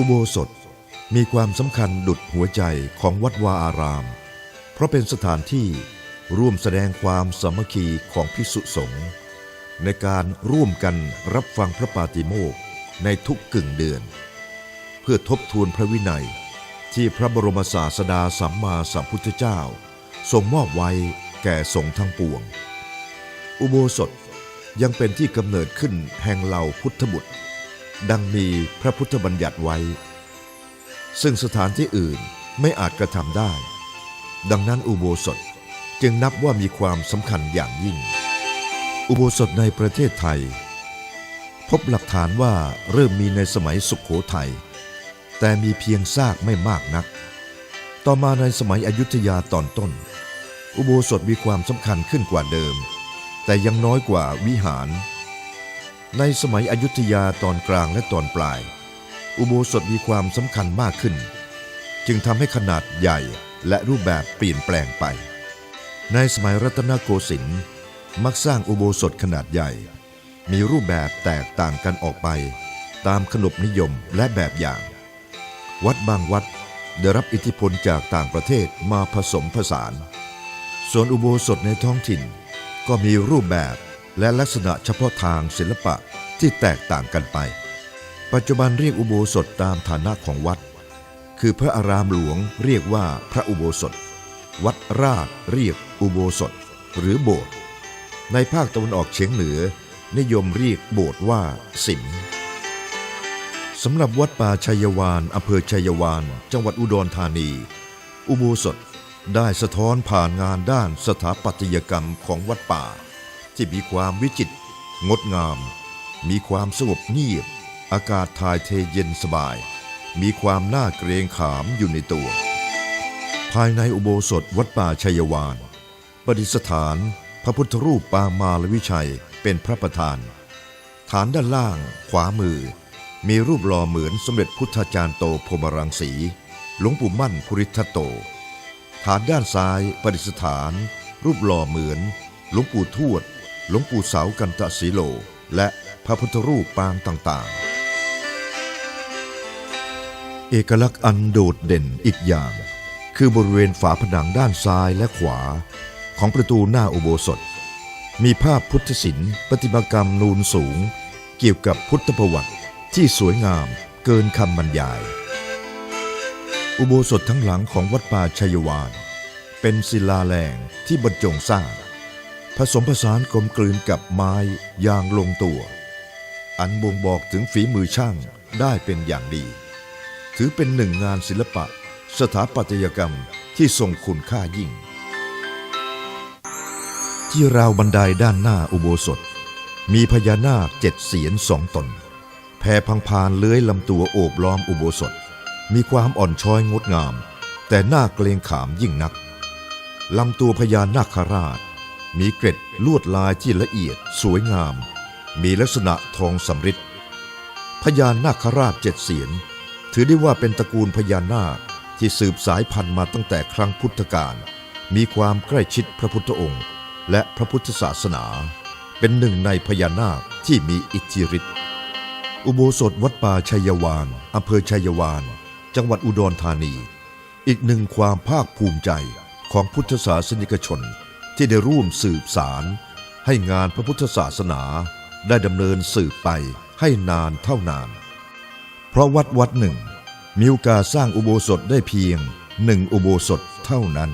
อุโบสถมีความสำคัญดุดหัวใจของวัดวาอาราม เพราะเป็นสถานที่ร่วมแสดงความสามัคคีของพิสุสงฆ์ในการร่วมกันรับฟังพระปาติโมกในทุกกึ่งเดือน เพื่อทบทวนพระวินัยที่พระบรมศาสดาสัมมาสัมพุทธเจ้า ทรงมอบไว้แก่สงฆ์ทั้งปวง อุโบสถยังเป็นที่กำเนิดขึ้นแห่งเหล่าพุทธบุตร ดังมีพระพุทธบัญญัติไว้ ซึ่งสถานที่อื่นไม่อาจกระทำได้ ดังนั้นอุโบสถจึงนับว่ามีความสำคัญอย่างยิ่ง อุโบสถในประเทศไทย พบหลักฐานว่าเริ่มมีในสมัยสุขโขทัยแต่มีเพียงซากไม่มากนัก ต่อมาในสมัยอยุธยาตอนต้น อุโบสถมีความสำคัญขึ้นกว่าเดิม แต่ยังน้อยกว่าวิหาร ในสมัยอยุธยาตอนกลางและตอนปลาย อุโบสถมีความสำคัญมากขึ้น จึงทำให้ขนาดใหญ่และรูปแบบเปลี่ยนแปลงไป ในสมัยรัตนโกสินทร์มักสร้างอุโบสถขนาดใหญ่ มีรูปแบบแตกต่างกันออกไป ตามขนบนิยมและแบบอย่าง วัดบางวัดได้รับอิทธิพลจากต่างประเทศมาผสมผสาน ส่วนอุโบสถในท้องถิ่นก็มีรูปแบบ และลักษณะเฉพาะทางศิลปะที่แตกต่างกันไป ปัจจุบันเรียกอุโบสถตามฐานะของวัด คือพระอารามหลวงเรียกว่าพระอุโบสถ วัดราชเรียกอุโบสถ หรือโบสถ์ ในภาคตะวันออกเฉียงเหนือ นิยมเรียกโบสถ์ว่าสิมสำหรับวัดป่าชัยวานอำเภอชัยวาน จังหวัดอุดรธานี อุโบสถได้สะท้อนผ่านงานด้านสถาปัตยกรรมของวัดป่า ที่มีความวิจิตรงดงาม มีความสงบเงียบ อากาศถ่ายเทเย็นสบาย มีความน่าเกรงขามอยู่ในตัว ภายในอุโบสถวัดป่าชัยวานประดิษฐานพระพุทธรูปปางมาลวิชัยเป็นพระประธาน ฐานด้านล่างขวามือ มีรูปหล่อเหมือนสมเด็จพุทธาจารย์โตพรมรังสี หลวงปู่มั่นภูริทัตโต ฐานด้านซ้ายประดิษฐาน รูปหล่อเหมือนหลวงปู่ทวด หลวงปู่เสากันตะสีโล และพระพุทธรูปปางต่างๆ เอกลักษณ์อันโดดเด่นอีกอย่าง คือบริเวณฝาผนังด้านซ้ายและขวา ของประตูหน้าอุโบสถ มีภาพพุทธศิลป์ประติมากรรมนูนสูง เกี่ยวกับพุทธประวัติที่สวยงามเกินคำบรรยาย อุโบสถทั้งหลังของวัดป่าชัยวานเป็นศิลาแรงที่บรรจงสร้าง ผสมผสานกลมกลืนกับไม้อย่างลงตัว อันบ่งบอกถึงฝีมือช่างได้เป็นอย่างดี ถือเป็นหนึ่งงานศิลปะ สถาปัตยกรรมที่ทรงคุณค่ายิ่ง ที่ราวบันไดด้านหน้าอุโบสถ มีพญานาคเจ็ดเสียนสองตน แผ่พังพานเลื้อยลำตัวโอบล้อมอุโบสถ มีความอ่อนช้อยงดงาม แต่น่าเกรงขามยิ่งนักลำตัวพญานาคราช มีเกร็ดลวดลายที่ละเอียดสวยงาม มีลักษณะทองสำริดพญานาคราชเจ็ดเสียน ถือได้ว่าเป็นตระกูลพญานาคที่สืบสายพันธุ์มาตั้งแต่ครั้งพุทธกาลมีความใกล้ชิดพระพุทธองค์ และพระพุทธศาสนา เป็นหนึ่งในพญานาคที่มีอิทธิฤทธิ์อุโบสถวัดป่าชัยวานอำเภอชัยวาน จังหวัดอุดรธานี อีกหนึ่งความภาคภูมิใจของพุทธศาสนิกชน ที่ได้ร่วมสืบสารให้งานพระพุทธศาสนาได้ดำเนินสืบไปให้นานเท่านาน เพราะวัดวัดหนึ่ง มีโอกาสสร้างอุโบสถได้เพียงหนึ่งอุโบสถเท่านั้น